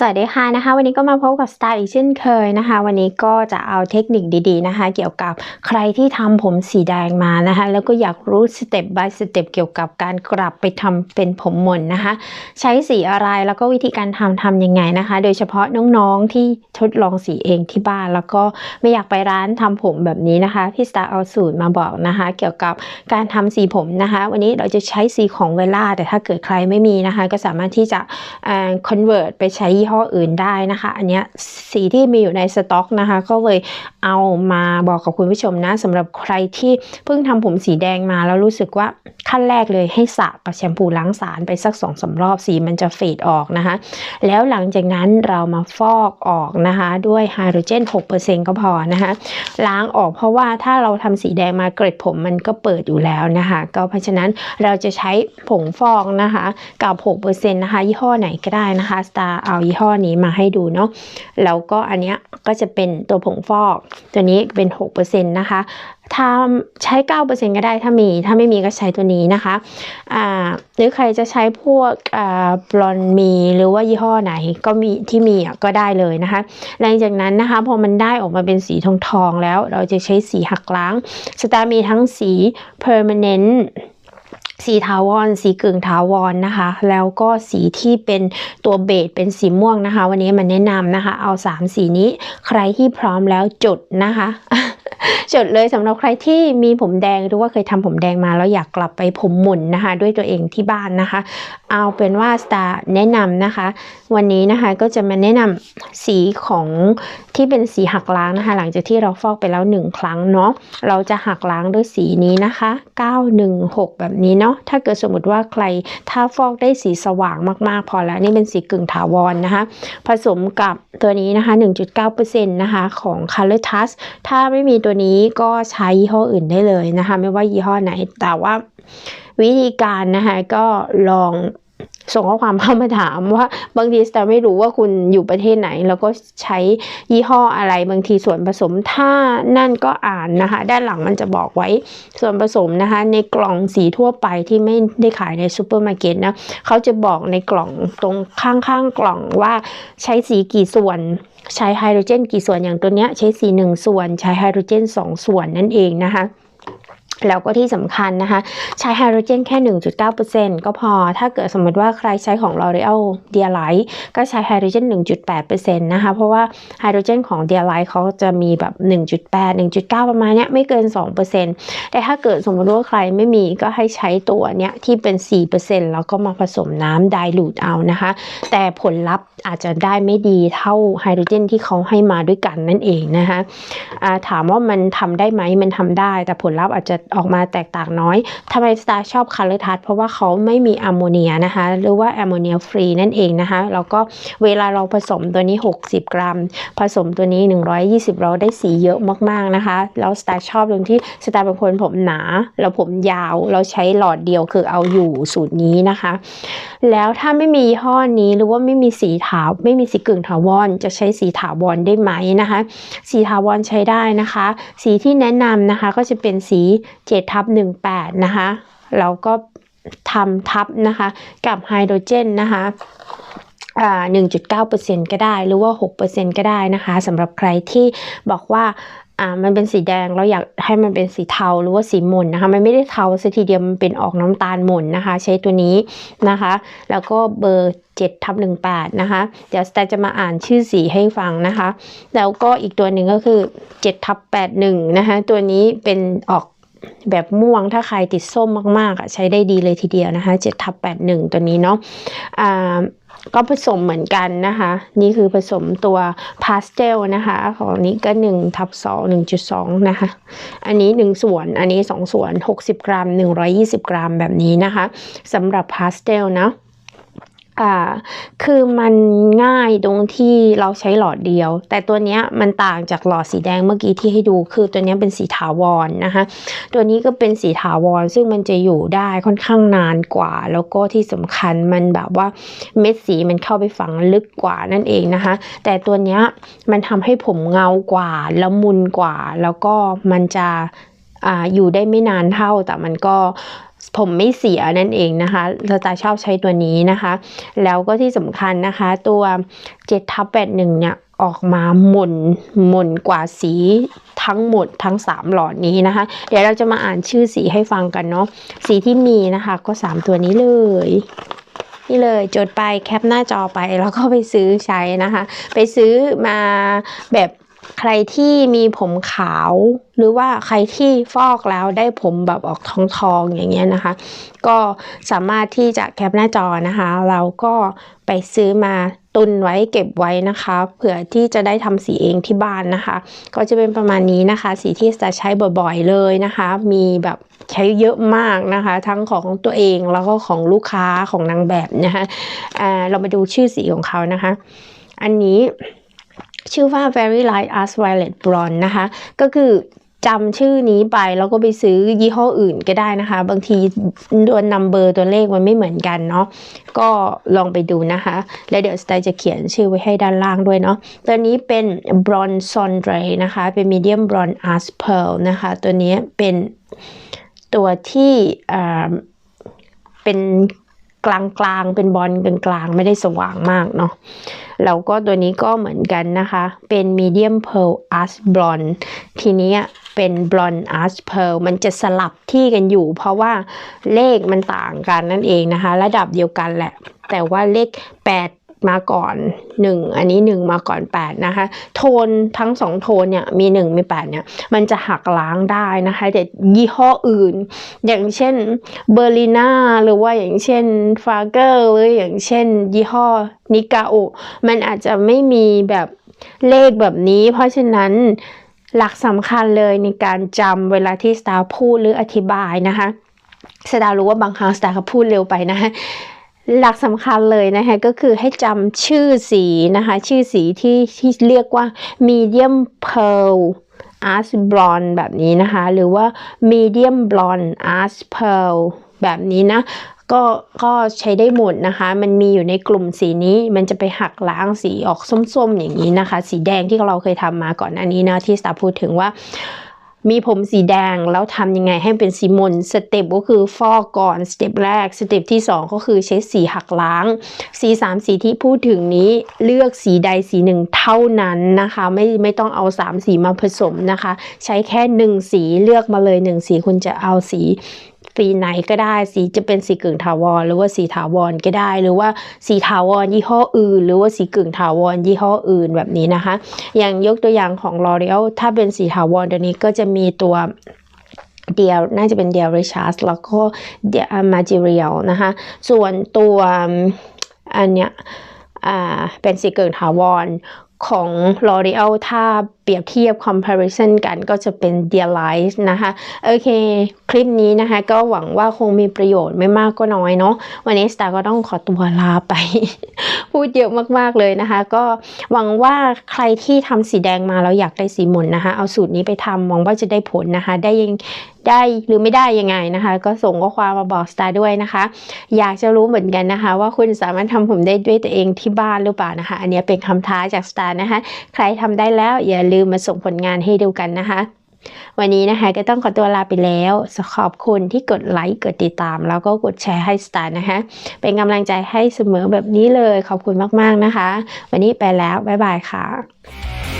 สวัสดีค่ะนะคะวันนี้ก็มาพบกับสไตล์อีกเช่นเคยนะคะ วันนี้ก็จะเอาเทคนิคดีๆนะคะ เกี่ยวกับใครที่ทำผมสีแดงมานะคะ แล้วก็อยากรู้สเต็ป by สเต็ปเกี่ยวกับการกลับไปทำเป็นผมหม่นนะคะ ใช้สีอะไรแล้วก็วิธีการทำทำยังไงนะคะ โดยเฉพาะน้องๆที่ทดลองสีเองที่บ้าน แล้วก็ไม่อยากไปร้านทำผมแบบนี้นะคะพี่สตาร์เอาสูตรมาบอกนะคะ เกี่ยวกับการทำสีผมนะคะ วันนี้เราจะใช้สีของเวล่าแต่ถ้าเกิดใครไม่มีนะคะ ก็สามารถที่จะ convert ไปใช้ยี่ห้ออื่นได้นะคะ อันเนี้ยสีที่มีอยู่ในสต็อกนะคะ ก็เลยเอามาบอกกับคุณผู้ชมนะสำหรับใครที่เพิ่งทำผมสีแดงมาแล้วรู้สึกว่าขั้นแรกเลยให้สระกับแชมพูล้างสารไปสักสองสารอบสีมันจะเฟดออกนะคะ แล้วหลังจากนั้นเรามาฟอกออกนะคะ ด้วยไฮโดรเจน 6%ก็พอนะคะ ล้างออกเพราะว่าถ้าเราทำสีแดงมาเกร็ดผมมันก็เปิดอยู่แล้วนะคะ ก็เพราะฉะนั้นเราจะใช้ผงฟอกนะคะ กับ 6%นะคะ ยี่ห้อไหนก็ได้นะคะ Star เอายี่ห้อนี้มาให้ดูเนาะแล้วก็อันเนี้ยก็จะเป็นตัวผงฟอก ตัวนี้เป็น6%นะคะถ้าใช้ 9%ก็ได้ถ้ามี ถ้าไม่มีก็ใช้ตัวนี้นะคะอ่าหรือใครจะใช้พวกอ่าบลอนมี หรือว่ายี่ห้อไหนก็มีที่มีอะก็ได้เลยนะคะหลังจากนั้นนะคะพอมันได้ออกมาเป็นสีทองทองๆแล้ว เราจะใช้สีหักล้างสตาร์มีทั้งสี permanent สีทาวรสีกึ่งทาวรนะคะ แล้วก็สีที่เป็นตัวเบสเป็นสีม่วงนะคะ วันนี้มันแนะนำนะคะ เอา 3 สีนี้ ใครที่พร้อมแล้วจดนะคะ จดเลยสำหรับใครที่มีผมแดงหรือว่าเคยทำผมแดงมาแล้วอยากกลับไปผมหมุนนะคะ ด้วยตัวเองที่บ้านนะคะ เอาเป็นว่าสตาร์แนะนำนะคะ วันนี้นะคะก็จะมาแนะนำสีของที่เป็นสีหักล้างนะคะ หลังจากที่เราฟอกไปแล้วหนึ่งครั้งเนาะเราจะหักล้างด้วยสีนี้นะคะ 916 แบบนี้เนาะถ้าเกิดสมมติว่าใครถ้าฟอกได้สีสว่างมากๆ พอแล้วนี่เป็นสีกึ่งถาวรนะคะ ผสมกับตัวนี้นะคะ 1.9%นะคะของ Color Touch ถ้าไม่มีตัวนี้ก็ใช้ยี่ห้ออื่นได้เลยนะคะ ไม่ว่ายี่ห้อไหน แต่ว่าวิธีการนะคะก็ลอง ส่งข้อความเข้ามาถามว่าบางทีสตาร์ไม่รู้ว่าคุณอยู่ประเทศไหน แล้วก็ใช้ยี่ห้ออะไรบางทีส่วนผสมถ้านั่นก็อ่านนะคะ ด้านหลังมันจะบอกไว้ส่วนผสมนะคะ ในกล่องสีทั่วไปที่ไม่ได้ขายในซูเปอร์มาร์เก็ตนะเขาจะบอกในกล่องตรงข้างๆกล่องว่าใช้สีกี่ส่วนใช้ไฮโดรเจนกี่ส่วนอย่างตัวเนี้ยใช้สีหนึ่งส่วน ใช้ไฮโดรเจนสองส่วนนั่นเองนะคะ แล้วก็ที่สำคัญนะคะ ใช้ไฮโดรเจนแค่ 1.9%ก็พอถ้าเกิดสมมติว่าใครใช้ของ L'Oreal d e a l i g h t ก็ใช้ไฮโดรเจน 1.8%นะคะ เพราะว่าไฮโดรเจนของ d e a l i g h t เขาจะมีแบบ 1.8 1.9 ประมาณเนี้ยไม่เกิน 2%แต่ถ้าเกิดสมมติว่าใครไม่มีก็ให้ใช้ตัวเนี้ยที่เป็น 4%แล้วก็มาผสมน้ำไดลูดเอานะคะ แต่ผลลัพธ์อาจจะได้ไม่ดีเท่าไฮโดรเจนที่เขาให้มาด้วยกันนั่นเองนะคะอ่าถามว่ามันทำได้ไหมมันทำได้ แต่ผลลัพธ์อาจจะออกมาแตกต่างน้อยทำไมสตาร์ชอบคัลเลอร์ทัชเพราะว่าเขาไม่มีแอมโมเนียนะคะหรือว่าแอมโมเนียฟรีนั่นเองนะคะแล้วก็เวลาเราผสมตัวนี้ 60 กรัม ผสมตัวนี้ 120 เราได้สีเยอะมากๆนะคะ แล้วสตาร์ชอบตรงที่สตาร์เป็นคนผมหนา แล้วผมยาวเราใช้หลอดเดียวคือเอาอยู่สูตรนี้นะคะ แล้วถ้าไม่มียี่ห้อนี้หรือว่าไม่มีสีถาวไม่มีสีกึ่งถาวรจะใช้สีถาวรได้ไหมนะคะ สีถาวรใช้ได้นะคะ สีที่แนะนำนะคะก็จะเป็นสี 7ทับ18 นะคะแล้วก็ทำทับนะคะกับไฮโดรเจนนะคะอ่า1.9%ก็ได้หรือว่า 6%ก็ได้นะคะสำหรับใครที่บอกว่าอ่ามันเป็นสีแดงเราอยากให้มันเป็นสีเทาหรือว่าสีหม่นนะคะมันไม่ได้เทาสัทีเดียวมันเป็นออกน้ำตาลหม่นนะคะ ใช้ตัวนี้นะคะ แล้วก็เบอร์7ทับ18 นะคะ เดี๋ยวสแตจะมาอ่านชื่อสีให้ฟังนะคะ แล้วก็อีกตัวหนึ่งก็คือ7ทับ81 นะคะ ตัวนี้เป็นออก แบบม่วงถ้าใครติดส้มมากๆอะใช้ได้ดีเลยทีเดียวนะคะ7ทับ81 ตัวนี้เนาะอ่าก็ผสมเหมือนกันนะคะ นี่คือผสมตัวพาสเทลนะคะ ของนี้ก็1ทับ2 1.2 นะคะ อันนี้ 1 ส่วน อันนี้ 2 ส่วน 60 กรัม 120 กรัมแบบนี้นะคะสำหรับพาสเทลนะ อ่าคือมันง่ายตรงที่เราใช้หลอดเดียว แต่ตัวเนี้ยมันต่างจากหลอดสีแดงเมื่อกี้ที่ให้ดู คือตัวเนี้ยเป็นสีถาวรนะคะตัวนี้ก็เป็นสีถาวร ซึ่งมันจะอยู่ได้ค่อนข้างนานกว่า แล้วก็ที่สำคัญมันแบบว่าเม็ดสีมันเข้าไปฝังลึกกว่านั่นเองนะคะ แต่ตัวเนี้ยมันทำให้ผมเงากว่าละมุนกว่า แล้วก็มันจะ ออยู่ได้ไม่นานเท่าแต่มันก็ผมไม่เสียนั่นเองนะคะสตาชอบใช้ตัวนี้นะคะ แล้วก็ที่สำคัญนะคะตัว7ทับ81เนี่ยออกมาหมุนหมุนกว่าสีทั้งหมดทั้ง 3 หลอดนี้นะคะ เดี๋ยวเราจะมาอ่านชื่อสีให้ฟังกันเนาะสีที่มีนะคะก็ 3 ตัวนี้เลยนี่เลยจดไปแคปหน้าจอไปแล้วก็ไปซื้อใช้นะคะ ไปซื้อมาแบบ ใครที่มีผมขาว หรือว่าใครที่ฟอกแล้วได้ผมแบบออกทองทองๆอย่างเงี้ยนะคะ ก็สามารถที่จะแคปหน้าจอนะคะ เราก็ไปซื้อมาตุนไว้เก็บไว้นะคะ เผื่อที่จะได้ทำสีเองที่บ้านนะคะ ก็จะเป็นประมาณนี้นะคะ สีที่จะใช้บ่อยๆเลยนะคะ มีแบบใช้เยอะมากนะคะ ทั้งของตัวเองแล้วก็ของลูกค้าของนางแบบนะคะอ่าเรามาดูชื่อสีของเขานะคะ อันนี้ ชื่อว่า Very Light As Violet Blonde นะคะ ก็คือจำชื่อนี้ไปแล้วก็ไปซื้อยี่ห้ออื่นก็ได้นะคะ บางทีตัวนัมเบอร์ตัวเลขมันไม่เหมือนกันเนาะก็ลองไปดูนะคะ แล้วเดี๋ยวสไตล์จะเขียนชื่อไว้ให้ด้านล่างด้วยเนาะตัวนี้เป็น Bronze Sondre นะคะ เป็น Medium Bronze As Pearl นะคะ ตัวนี้เป็นตัวที่อ่าเป็น กลางๆ เป็นบอลกลางๆ ไม่ได้สว่างมากเนาะ แล้วก็ตัวนี้ก็เหมือนกันนะคะ เป็น medium pearl ash blonde ทีนี้เป็น blonde ash pearl มันจะสลับที่กันอยู่ เพราะว่าเลขมันต่างกันนั่นเองนะคะ ระดับเดียวกันแหละ แต่ว่าเลข 8 มาก่อน 1 อันนี้ 1 มาก่อน 8 นะคะ โทนทั้ง 2 โทนเนี่ยมี 1 มี 8 เนี่ย มันจะหักล้างได้นะคะ แต่ยี่ห้ออื่น อย่างเช่นเบอร์ลิน่าหรือว่าอย่างเช่นฟาเกอร์หรืออย่างเช่น ยี่ห้อนิกาโอมันอาจจะไม่มีแบบเลขแบบนี้ เพราะฉะนั้นหลักสำคัญเลยในการจำเวลาที่สตาร์พูดหรืออธิบายนะคะสตาร์รู้ว่าบางครั้งสตาร์เขาพูดเร็วไปนะคะ หลักสำคัญเลยนะคะก็คือให้จำชื่อสีนะคะ ชื่อสีที่ที่เรียกว่า medium pearl arch blonde แบบนี้นะคะ หรือว่า medium blonde arch pearl แบบนี้นะก็ก็ใช้ได้หมดนะคะ มันมีอยู่ในกลุ่มสีนี้ มันจะไปหักล้างสีออกส้มๆอย่างนี้นะคะ สีแดงที่เราเคยทำมาก่อนอันนี้นะที่สตาพูดถึงว่า มีผมสีแดงแล้วทำยังไงให้เป็นสีมนสเต็ปก็คือฟอกก่อนสเต็ปแรกสเต็ปที่ 2 ก็คือใช้สีหักล้าง สีสามสีที่พูดถึงนี้เลือกสีใดสีหนึ่งเท่านั้นนะคะ ไม่ไม่ต้องเอาสามสีมาผสมนะคะ ใช้แค่หนึ่งสีเลือกมาเลยหนึ่งสีคุณจะเอาสี สีไหนก็ได้ สีจะเป็นสีกึ่งถาวร หรือว่าสีถาวรก็ได้ หรือว่าสีถาวรยี่ห้ออื่น หรือว่าสีกึ่งถาวรยี่ห้ออื่นแบบนี้นะคะ อย่างยกตัวอย่างของ L'Oreal ถ้าเป็นสีถาวรตัวนี้ก็จะมีตัวเดียวน่าจะเป็นเดียวริชาร์สแล้วก็เดียมาจิเรียลนะคะ ส่วนตัวอันเนี้ยอ่าเป็นสีเกิงถาวร ของ L'Oreal ถ้าเปรียบเทียบ comparison กันก็จะเป็น Dear Life นะคะ โอเค คลิปนี้นะคะ ก็หวังว่าคงมีประโยชน์ไม่มากก็น้อยเนาะวันนี้สตาร์ก็ต้องขอตัวลาไป พูดเยอะมากๆเลยนะคะ ก็หวังว่าใครที่ทำสีแดงมาแล้วอยากได้สีหมุนนะคะ เอาสูตรนี้ไปทำหวังว่าจะได้ผลนะคะ ได้ยัง ได้หรือไม่ได้ยังไงนะคะ ก็ส่งข้อความมาบอกสตาร์ด้วยนะคะ อยากจะรู้เหมือนกันนะคะ ว่าคุณสามารถทำผมได้ด้วยตัวเองที่บ้านหรือเปล่านะคะ อันนี้เป็นคำท้าจากสตาร์นะคะ ใครทำได้แล้วอย่าลืมมาส่งผลงานให้ดูกันนะคะ วันนี้นะคะก็ต้องขอตัวลาไปแล้วขอบคุณที่กดไลค์กดติดตาม แล้วก็กดแชร์ให้สตาร์นะคะ เป็นกำลังใจให้เสมอแบบนี้เลยขอบคุณมากๆนะคะ วันนี้ไปแล้วบ๊ายบายค่ะ